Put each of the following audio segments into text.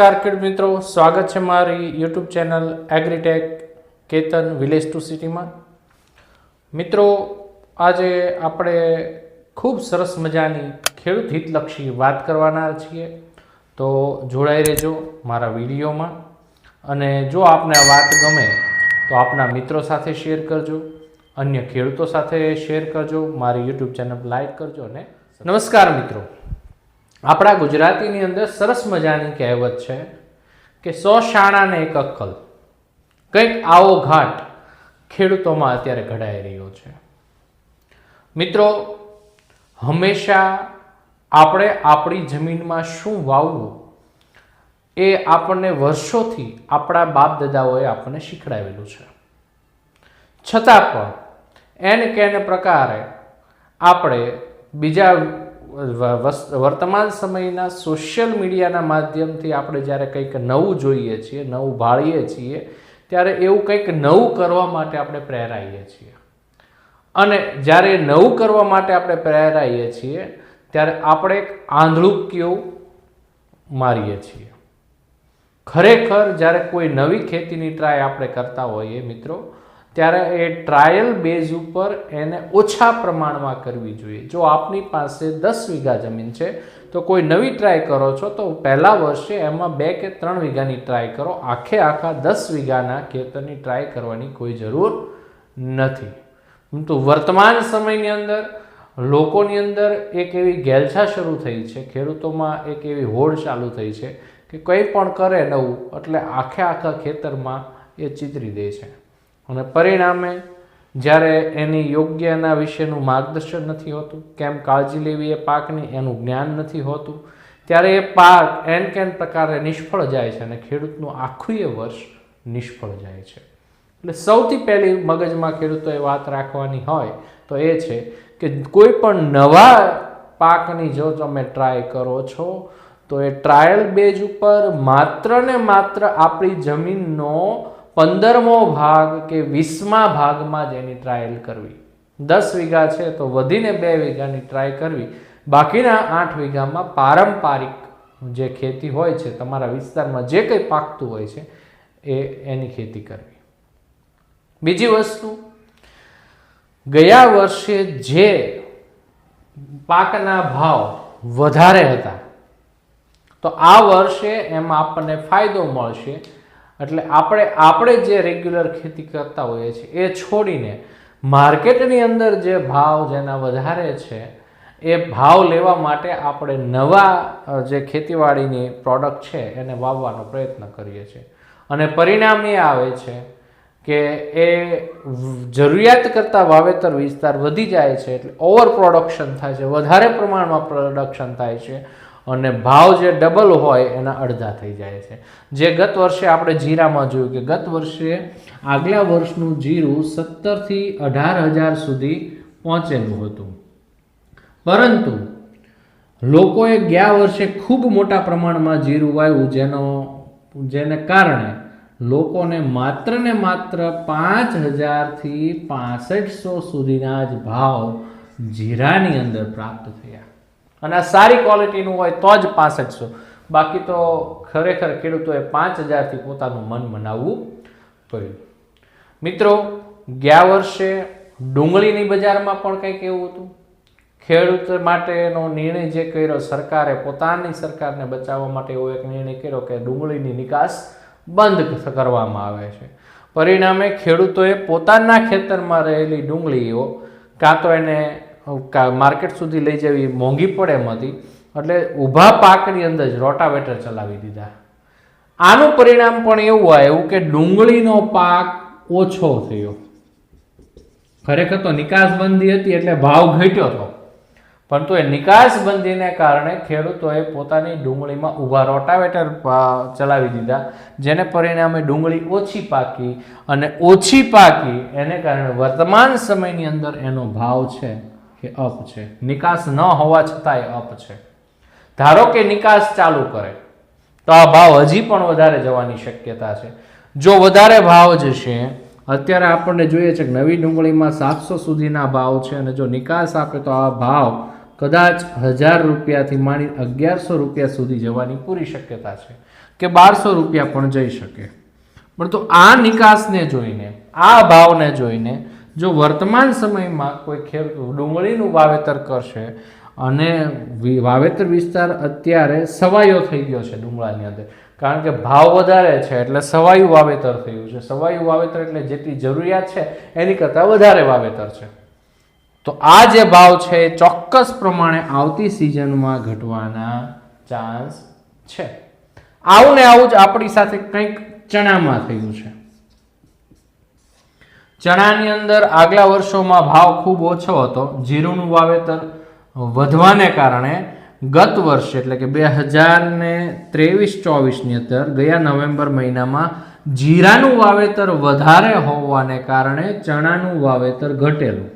નમસ્કાર ખેડ મિત્રો. સ્વાગત છે મારી YouTube channel Agritech Ketan village to સિટીમાં મિત્રો, આજે આપણે ખૂબ સરસ મજાની ખેડૂત હિતલક્ષી વાત કરવાના છીએ. તો જોડાઈ રહેજો મારા વિડીયોમાં. અને જો આપને આ વાત ગમે, તો આપના મિત્રો સાથે શેર કરજો. અન્ય ખેડૂતો સાથે શેર કરજો. મારી યુટ્યુબ ચેનલ લાઈક કરજો અને નમસ્કાર મિત્રો. આપણા ગુજરાતીની અંદર સરસ મજાની કહેવત છે કે સો શાણાને એક અક્કલ. કંઈક આવો ઘાટ ખેડૂતોમાં અત્યારે ઘડાઈ રહ્યો છે. મિત્રો, હંમેશા આપણે આપણી જમીનમાં શું વાવવું એ આપણને વર્ષોથી આપણા બાપ દાદાઓએ આપણને શીખડાવેલું છે. છતાં પણ એને કેને પ્રકારે આપણે બીજા વર્તમાન સમયના સોશિયલ મીડિયાના માધ્યમથી આપણે જ્યારે કંઈક નવું જોઈએ છીએ, નવું ભાળીએ છીએ, ત્યારે એવું કંઈક નવું કરવા માટે આપણે પ્રેરાઈએ છીએ. અને જ્યારે નવું કરવા માટે આપણે પ્રેરાઈએ છીએ, ત્યારે આપણે એક આંધળું કેવું મારીએ છીએ. ખરેખર જ્યારે કોઈ નવી ખેતીની ટ્રાય આપણે કરતા હોઈએ મિત્રો ત્યારે એ ટ્રાયલ બેઝ ઉપર એને ઓછા પ્રમાણમાં કરવી જોઈએ. જો આપની પાસે દસ વીઘા જમીન છે, તો કોઈ નવી ટ્રાય કરો છો, તો પહેલા વર્ષે એમાં બે કે ત્રણ વીઘાની ટ્રાય કરો. આખે આખા દસ વીઘાના ખેતરની ટ્રાય કરવાની કોઈ જરૂર નથી. પરંતુ વર્તમાન સમયની અંદર, લોકોની અંદર એક એવી ગેલછા શરૂ થઈ છે, ખેડૂતોમાં એક એવી હોડ ચાલુ થઈ છે કે કંઈ પણ કરે નવું, એટલે આખે આખા ખેતરમાં એ ચિતરી દે છે. અને પરિણામે જ્યારે એની યોગ્યના વિશેનું માર્ગદર્શન નથી હોતું, કેમ કાળજી લેવી એ પાકની એનું જ્ઞાન નથી હોતું, ત્યારે એ પાક એન કેન પ્રકારે નિષ્ફળ જાય છે અને ખેડૂતનું આખું એ વર્ષ નિષ્ફળ જાય છે. એટલે સૌથી પહેલી મગજમાં ખેડૂતોએ વાત રાખવાની હોય તો એ છે કે કોઈ પણ નવા પાકની જો તમે ટ્રાય કરો છો, તો એ ટ્રાયલ બેઝ ઉપર માત્ર ને માત્ર આપણી જમીનનો પંદરમો ભાગ કે વીસમા ભાગમાં જ એની ટ્રાયલ કરવી. દસ વીઘા છે તો વધીને બે વીઘાની ટ્રાય કરવી. બાકીના આઠ વીઘામાં પારંપરિક જે ખેતી હોય છે, તમારા વિસ્તારમાં જે કંઈ પાકતું હોય છે, એ એની ખેતી કરવી. બીજી વસ્તુ, ગયા વર્ષે જે પાકના ભાવ વધારે હતા, તો આ વર્ષે એમાં આપણને ફાયદો મળશે એટલે આપણે આપણે જે રેગ્યુલર ખેતી કરતા હોઈએ છીએ, એ છોડીને માર્કેટની અંદર જે ભાવ જેના વધારે છે, એ ભાવ લેવા માટે આપણે નવા જે ખેતીવાડીની પ્રોડક્ટ છે, એને વાવવાનો પ્રયત્ન કરીએ છીએ. અને પરિણામ એ આવે છે કે એ જરૂરિયાત કરતાં વાવેતર વિસ્તાર વધી જાય છે, એટલે ઓવર પ્રોડક્શન થાય છે, વધારે પ્રમાણમાં પ્રોડક્શન થાય છે અને ભાવ જે ડબલ હોય એના અડધા થઈ જાય છે. જે ગત વર્ષે આપણે જીરામાં જોયું કે ગત વર્ષે આગલા વર્ષનું જીરું સત્તરથી અઢાર હજાર સુધી પહોંચેલું હતું. પરંતુ લોકોએ ગયા વર્ષે ખૂબ મોટા પ્રમાણમાં જીરું વાવ્યું, જેનો, જેને કારણે લોકોને માત્ર ને માત્ર પાંચ હજારથી પાસઠસો સુધીના જ ભાવ જીરાની અંદર પ્રાપ્ત થયા. અને આ સારી ક્વોલિટીનું હોય તો જ પાસઠસો બાકી તો ખરેખર ખેડૂતોએ પાંચ હજારથી પોતાનું મન મનાવવું પડ્યું. મિત્રો, ગયા વર્ષે ડુંગળીની બજારમાં પણ કંઈક એવું હતું. ખેડૂત માટેનો નિર્ણય જે કર્યો, સરકારે પોતાની સરકારને બચાવવા માટે એવો એક નિર્ણય કર્યો કે ડુંગળીની નિકાસ બંધ કરવામાં આવે છે. પરિણામે ખેડૂતોએ પોતાના ખેતરમાં રહેલી ડુંગળીઓ કાં તો એને માર્કેટ સુધી લઈ જવી મોંઘી પડે એમ હતી. એટલે ઊભા પાકની અંદર જ રોટાવેટર ચલાવી દીધા. આનું પરિણામ પણ એવું આવ્યું કે ડુંગળીનો પાક ઓછો થયો. ખરેખર તો નિકાસબંધી હતી એટલે ભાવ ઘટ્યો હતો પરંતુ એ નિકાસબંધીને કારણે ખેડૂતોએ પોતાની ડુંગળીમાં ઊભા રોટાવેટર ચલાવી દીધા, જેને પરિણામે ડુંગળી ઓછી પાકી અને ઓછી પાકી, એને કારણે વર્તમાન સમયની અંદર એનો ભાવ છે એ અપ છે. નિકાસ ન હોવા છતાંય અપ છે. ધારો કે નિકાસ ચાલુ કરે, તો આ ભાવ હજી પણ વધારે જવાની શક્યતા છે. જો વધારે ભાવ જશે, અત્યારે આપણને જોઈએ છે કે નવી ડુંગળીમાં સાતસો સુધીના ભાવ છે અને જો નિકાસ આપે તો આ ભાવ કદાચ હજાર રૂપિયાથી માંડી અગિયારસો રૂપિયા સુધી જવાની પૂરી શક્યતા છે કે બારસો રૂપિયા પણ જઈ શકે. પણ તો આ નિકાસને જોઈને, આ ભાવને જોઈને જો વર્તમાન સમયમાં કોઈ ખેડૂત ડુંગળીનું વાવેતર કરશે અને વાવેતર વિસ્તાર અત્યારે સવાયો થઈ ગયો છે ડુંગળાની અંદર. કારણ કે ભાવ વધારે છે એટલે સવાયું વાવેતર થયું છે. સવાયું વાવેતર એટલે જેટલી જરૂરિયાત છે, એની કરતાં વધારે વાવેતર છે. તો આ જે ભાવ છે એ ચોક્કસ પ્રમાણે આવતી સિઝનમાં ઘટવાના ચાન્સ છે. આવું ને આવું જ આપણી સાથે કંઈક ચણામાં થયું છે. ચણાની અંદર આગલા વર્ષોમાં ભાવ ખૂબ ઓછો હતો. જીરુંનું વાવેતર વધવાને કારણે ગત વર્ષે એટલે કે બે હજાર ને ત્રેવીસ ચોવીસની અંદર ગયા નવેમ્બર મહિનામાં જીરાનું વાવેતર વધારે હોવાને કારણે ચણાનું વાવેતર ઘટેલું.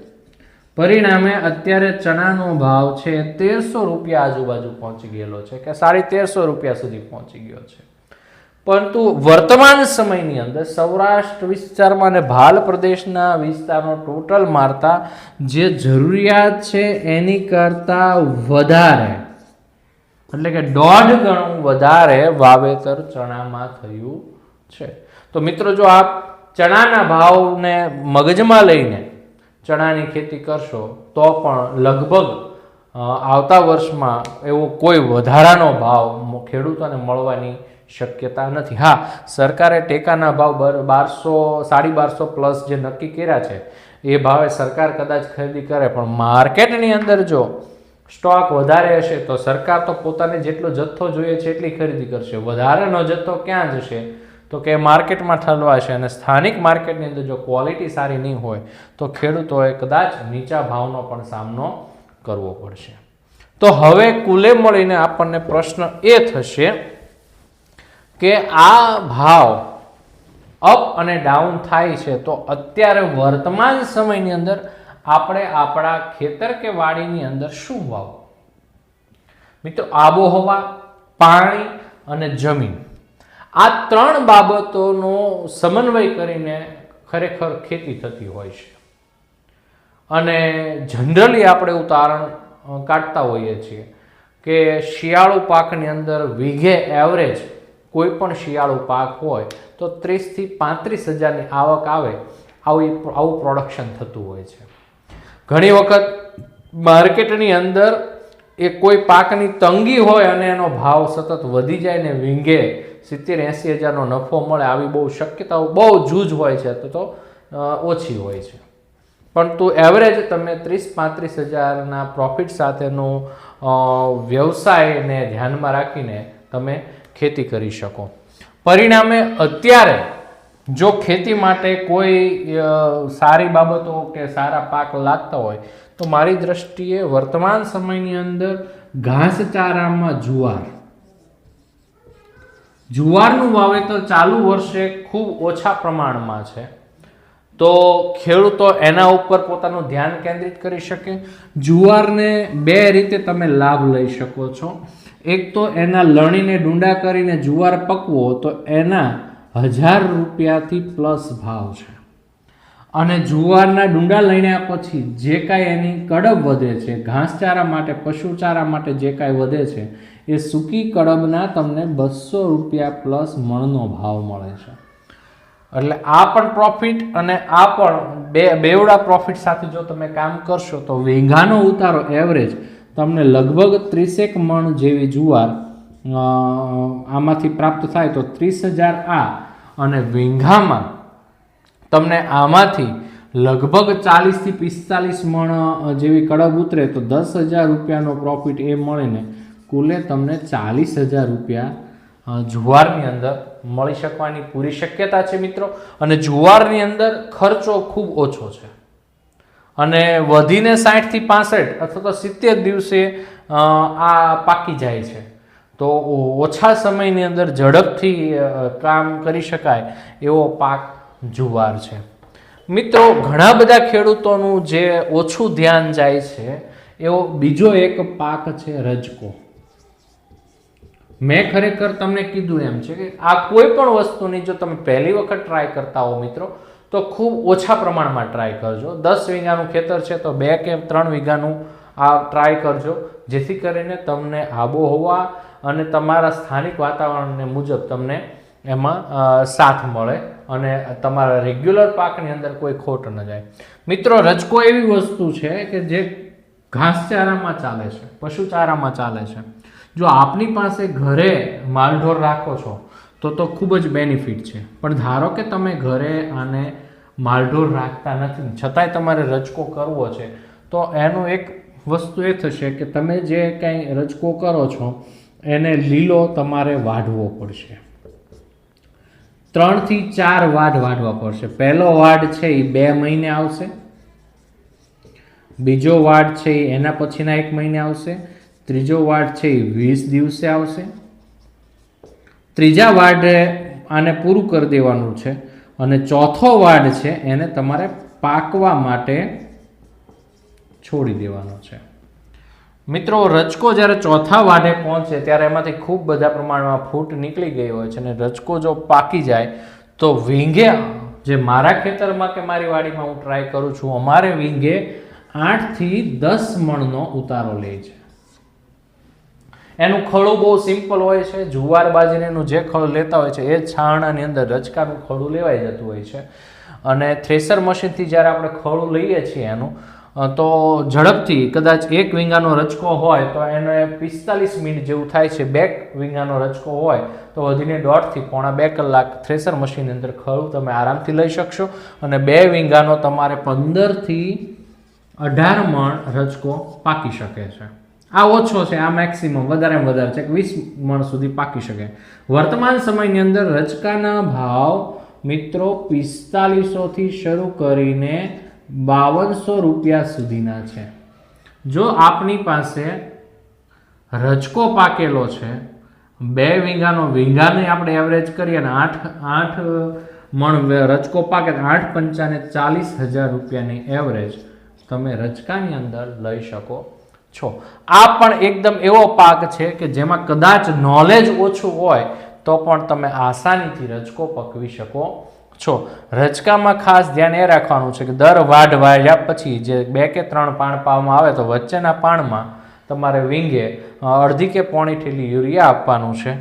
પરિણામે અત્યારે ચણાનો ભાવ છે તેરસો રૂપિયા આજુબાજુ પહોંચી ગયેલો છે, કે સાડી તેરસો રૂપિયા સુધી પહોંચી ગયો છે. પરંતુ વર્તમાન સમયની અંદર સૌરાષ્ટ્ર વિસ્તારમાં અને ભાલ પ્રદેશના વિસ્તારનો ટોટલ મારતા જે જરૂરિયાત છે એની કરતાં વધારે. એટલે કે દોઢ ગણું વધારે વાવેતર ચણામાં થયું છે. તો મિત્રો જો આપ ચણાના ભાવને મગજમાં લઈને ચણાની ખેતી કરશો, તો પણ લગભગ આવતા વર્ષમાં એવો કોઈ વધારાનો ભાવ ખેડૂતોને મળવાની શક્યતા નથી. હા, સરકારે ટેકાના ભાવ બારસો, સાડી બારસો પ્લસ જે નક્કી કર્યા છે, એ ભાવે સરકાર કદાચ ખરીદી કરે. પણ માર્કેટની અંદર જો સ્ટોક વધારે હશે, તો સરકાર તો પોતાને જેટલો જથ્થો જોઈએ છે એટલી ખરીદી કરશે. વધારેનો જથ્થો ક્યાં જશે? તો કે માર્કેટમાં ઠલવાશે અને સ્થાનિક માર્કેટની અંદર જો ક્વોલિટી સારી નહીં હોય, તો ખેડૂતોએ કદાચ નીચા ભાવનો પણ સામનો કરવો પડશે. તો હવે કુલે મળીને આપણને પ્રશ્ન એ થશે કે આ ભાવ અપ અને ડાઉન થાય છે, તો અત્યારે વર્તમાન સમયની અંદર આપણે આપણા ખેતર કે વાડીની અંદર શું વાવવું મિત્રો, આબોહવા, પાણી અને જમીન. આ ત્રણ બાબતોનો સમન્વય કરીને ખરેખર ખેતી થતી હોય છે. અને જનરલી આપણે ઉદાહરણ કાઢતા હોઈએ છીએ કે શિયાળુ પાકની અંદર વીઘે એવરેજ કોઈ પણ શિયાળો પાક હોય, તો ત્રીસથી પાંત્રીસ હજારની આવક આવે આવી આવું પ્રોડક્શન થતું હોય છે. ઘણી વખત માર્કેટની અંદર એ કોઈ પાકની તંગી હોય અને એનો ભાવ સતત વધી જાય ને વીંઘે સિત્તેર એંસી હજારનો નફો મળે આવી બહુ શક્યતાઓ બહુ જૂજ હોય છે, તો તો ઓછી હોય છે. પરંતુ એવરેજ તમે ત્રીસ પાંત્રીસ હજારના પ્રોફિટ સાથેનું વ્યવસાયને ધ્યાનમાં રાખીને તમે ખેતી કરી શકો. પરિણામે અત્યારે જો ખેતી માટે કોઈ સારી બાબતો કે સારા પાક લાગતા હોય, તો મારી દ્રષ્ટિએ વર્તમાન સમયની અંદર ઘાસચારામાં જુવાર. જુવારનું વાવેતર ચાલુ વર્ષે ખૂબ ઓછા પ્રમાણમાં છે. તો ખેડૂતો એના ઉપર પોતાનું ધ્યાન કેન્દ્રિત કરી શકે. જુવારને બે રીતે તમે લાભ લઈ શકો છો. એક તો એના લણીને ડુંડા કરીને જુવાર પકવો તો એના હજાર રૂપિયાથી પ્લસ ભાવ છે. અને જુવારના ડુંડા લણ્યા પછી જે કાંઈ એની કડબ વધે છે, ઘાસચારા માટે, પશુચારા માટે જે કાંઈ વધે છે, એ સૂકી કડબના તમને બસો રૂપિયા પ્લસ મણનો ભાવ મળે છે. એટલે આ પણ પ્રોફિટ અને આ પણ બે, બેવડા પ્રોફિટ સાથે જો તમે કામ કરશો તો વેંઘાનો ઉતારો એવરેજ તમને લગભગ ત્રીસેક મણ જેવી જુવાર આમાંથી પ્રાપ્ત થાય તો ત્રીસ હજાર આ અને વીંઘામાં તમને આમાંથી લગભગ ચાલીસથી પિસ્તાલીસ મણ જેવી કડબ ઉતરે તો દસ હજાર રૂપિયાનો પ્રોફિટ એ મળીને કુલે તમને ચાલીસ હજાર રૂપિયા જુવારની અંદર મળી શકવાની પૂરી શક્યતા છે મિત્રો. અને જુવારની અંદર ખર્ચો ખૂબ ઓછો છે. અને વધીને સાઠથી પાસઠ અથવા તો સિત્તેર દિવસે આ પાકી જાય છે. તો ઓછા સમયની અંદર ઝડપથી કામ કરી શકાય એવો પાક જુવાર છે. મિત્રો, ઘણા બધા ખેડૂતોનું જે ઓછું ધ્યાન જાય છે, એવો બીજો એક પાક છે રજકો. મેં ખરેખર તમને કીધું એમ છે કે આ કોઈ પણ વસ્તુની જો તમે પહેલી વખત ટ્રાય કરતા હો મિત્રો તો ખૂબ ઓછા પ્રમાણમાં ટ્રાય કરજો. દસ વીઘાનું ખેતર છે તો બે કે ત્રણ વીઘાનું આ ટ્રાય કરજો. જેથી કરીને તમને આબોહવા અને તમારા સ્થાનિક વાતાવરણને મુજબ તમને એમાં સાથ મળે અને તમારા રેગ્યુલર પાકની અંદર કોઈ ખોટ ન જાય. મિત્રો, રજકો એવી વસ્તુ છે કે જે ઘાસચારામાં ચાલે છે પશુચારામાં ચાલે છે. જો આપની પાસે ઘરે માલઢોર રાખો છો, તો તો ખૂબ જ બેનિફિટ છે. પણ ધારો કે તમે ઘરે આને માલઢોર રાખતા નથી. છતાંય તમારે રજકો કરવો છે. તો એનું એક વસ્તુ એ થશે કે તમે જે કંઈ રજકો કરો છો, એને લીલો તમારે વાઢવો પડશે. ત્રણથી ચાર વાઢ વાઢવા પડશે. પહેલો વાઢ છે એ બે મહિને આવશે. બીજો વાઢ છે એ એના પછીના એક મહિને આવશે. ત્રીજો વાઢ છે એ વીસ દિવસે આવશે. ત્રીજા વાઢે આને પૂરું કરી દેવાનું છે. અને ચોથો વાડ છે, એને તમારે પાકવા માટે છોડી દેવાનો છે. મિત્રો રચકો જ્યારે ચોથા વાડે પહોંચે, ત્યારે એમાંથી ખૂબ બધા પ્રમાણમાં ફૂટ નીકળી ગઈ હોય છે અને રચકો જો પાકી જાય, તો વીંગે, જે મારા ખેતરમાં કે મારી વાડીમાં હું ટ્રાય કરું છું, અમારે વીંગે આઠથી દસ મણનો ઉતારો લે છે. એનું ખડું બહુ સિમ્પલ હોય છે, જુવાર બાજરીનું જે ખડું લેતા હોય છે, એ છાણાની અંદર રચકાનું ખડું લેવાઈ જતું હોય છે. અને થ્રેસર મશીનથી જ્યારે આપણે ખડું લઈએ છીએ એનું તો ઝડપથી કદાચ એક વીંગાનો રચકો હોય તો એને પિસ્તાલીસ મિનિટ જેવું થાય છે, બે વિંગાનો રચકો હોય તો વધીને દોઢથી પોણા બે કલાક થ્રેસર મશીનની અંદર ખડું તમે આરામથી લઈ શકશો. અને બે વિંગાનો તમારે પંદરથી અઢાર મણ રચકો પાકી શકે છે. આ ઓછો છે, આ મેક્સિમમ વધારેમાં વધારે છે વીસ મણ સુધી પાકી શકે. વર્તમાન સમયની અંદર રચકાના ભાવ મિત્રો પિસ્તાલીસોથી શરૂ કરીને બાવનસો રૂપિયા સુધીના છે. જો આપની પાસે રચકો પાકેલો છે, બે વીંગાનો વીંગાને આપણે એવરેજ કરીએ અને આઠ આઠ મણ રચકો પાકે આઠ પંચાને ચાલીસ હજાર રૂપિયાની એવરેજ તમે રચકાની અંદર લઈ શકો. છો. આ પણ એકદમ એવો પાક છે કે જેમાં કદાચ નોલેજ ઓછું હોય તો પણ તમે આસાનીથી રચકો પકવી શકો છો. રચકામાં ખાસ ધ્યાન એ રાખવાનું છે કે દર વાઢ વાળ્યા પછી જે બે કે ત્રણ પાણ પાવામાં આવે તો વચ્ચેના પાણમાં તમારે વિંગે અડધી કે પોણી ઠેલી યુરિયા આપવાનું છે.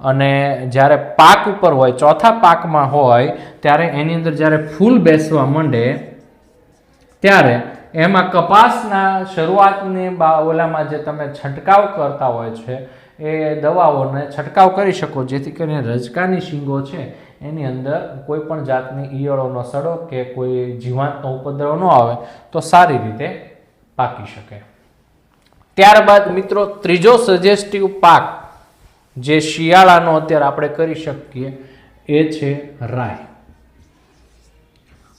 અને જ્યારે પાક ઉપર હોય, ચોથા પાકમાં હોય, ત્યારે એની અંદર જ્યારે ફૂલ બેસવા માંડે, ત્યારે એમાં કપાસના શરૂઆતની ઓલામાં જે તમે છંટકાવ કરતા હોય છે, એ દવાઓને છંટકાવ કરી શકો, જેથી કરીને રજકાની શીંગો છે, એની અંદર કોઈ પણ જાતની ઈયળોનો સડો કે કોઈ જીવાતનો ઉપદ્રવ ન આવે, તો સારી રીતે પાકી શકે. ત્યારબાદ મિત્રો, ત્રીજો સજેસ્ટિવ પાક જે શિયાળાનો અત્યારે આપણે કરી શકીએ, એ છે રાય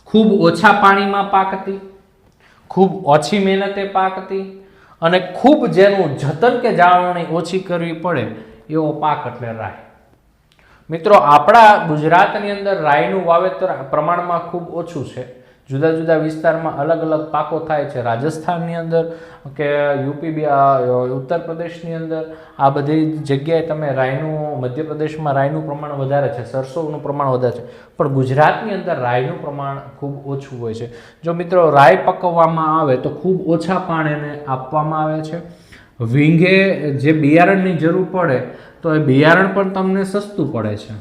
ખૂબ ઓછા પાણીમાં પાકતી ખૂબ ઓછી મહેનતે પાકતી અને ખૂબ જેનું જતન કે જાળવણી ઓછી કરવી પડે એવો પાક એટલે રાય મિત્રો, આપણા ગુજરાતની અંદર રાયનું વાવેતર પ્રમાણમાં ખૂબ ઓછું છે. જુદા જુદા વિસ્તારમાં અલગ અલગ પાકો થાય છે. રાજસ્થાનની અંદર કે યુપી બી ઉત્તર પ્રદેશની અંદર આ બધી જગ્યાએ તમે રાયનું, મધ્યપ્રદેશમાં રાયનું પ્રમાણ વધારે છે, સરસોનું પ્રમાણ વધારે છે. પણ ગુજરાતની અંદર રાયનું પ્રમાણ ખૂબ ઓછું હોય છે. જો મિત્રો રાય પકવવામાં આવે તો ખૂબ ઓછા પાણીને આપવામાં આવે છે. વીંઘે જે બિયારણની જરૂર પડે તો એ બિયારણ પણ તમને સસ્તું પડે છે.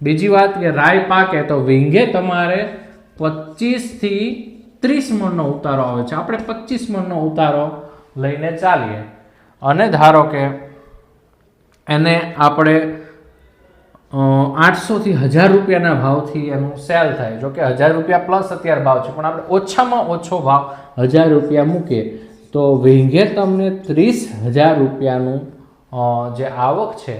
બીજી વાત કે રાય પાકે તો વિંગે તમારે પચીસથી ત્રીસ મણનો ઉતારો આવે છે. આપણે પચીસ મણનો ઉતારો લઈને ચાલીએ. અને ધારો કે એને આપણે આઠસોથી હજાર રૂપિયાના ભાવથી એનું સેલ થાય. જો કે હજાર રૂપિયા પ્લસ અત્યારે ભાવ છે, પણ આપણે ઓછામાં ઓછો ભાવ હજાર રૂપિયા મૂકીએ. તો વિંગે તમને ત્રીસ હજાર રૂપિયાનું જે આવક છે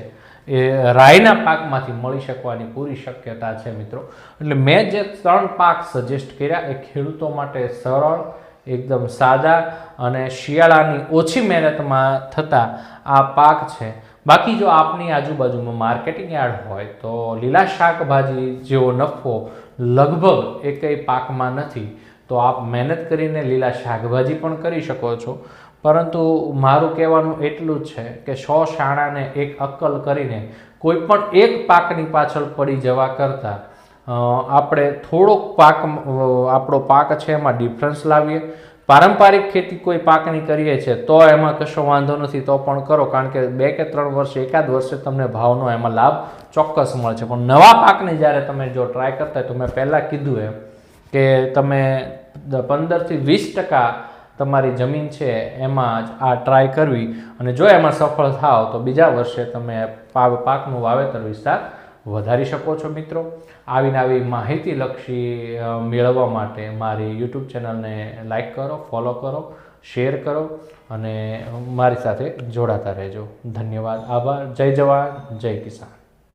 એ રાયના પાકમાંથી મળી શકવાની પૂરી શક્યતા છે મિત્રો. એટલે મેં જે ત્રણ પાક સજેસ્ટ કર્યા, એ ખેડૂતો માટે સરળ, એકદમ સાદા અને શિયાળાની ઓછી મહેનતમાં થતા આ પાક છે. બાકી જો આપની આજુબાજુમાં માર્કેટિંગ યાર્ડ હોય, તો લીલા શાકભાજી જેવો નફો લગભગ એકેય પાકમાં નથી. તો આપ મહેનત કરીને લીલા શાકભાજી પણ કરી શકો છો. પરંતુ મારું કહેવાનું એટલું જ છે કે સો શાણાને એક અક્કલ કરીને કોઈ પણ એક પાકની પાછળ પડી જવા કરતાં આપણે થોડોક પાક આપણો પાક છે એમાં ડિફરન્સ લાવીએ. પારંપરિક ખેતી કોઈ પાકની કરીએ છીએ તો એમાં કશો વાંધો નથી, તો પણ કરો, કારણ કે બે કે ત્રણ વર્ષે, એકાદ વર્ષે તમને ભાવનો એમાં લાભ ચોક્કસ મળે છે. પણ નવા પાકને જ્યારે તમે જો ટ્રાય કરતા હોય, તો મેં પહેલાં કીધું એમ કે તમે પંદરથી વીસ ટકા તમારી જમીન છે, એમાં જ આ ટ્રાય કરવી. અને જો એમાં સફળ થાવ તો બીજા વર્ષે તમે પાકનું વાવેતર વિસ્તાર વધારી શકો છો મિત્રો. આવીને આવી માહિતીલક્ષી મેળવવા માટે મારી યુટ્યુબ ચેનલને લાઈક કરો ફોલો કરો શેર કરો અને મારી સાથે જોડાતા રહેજો. ધન્યવાદ. આભાર. જય જવાન. જય કિસાન.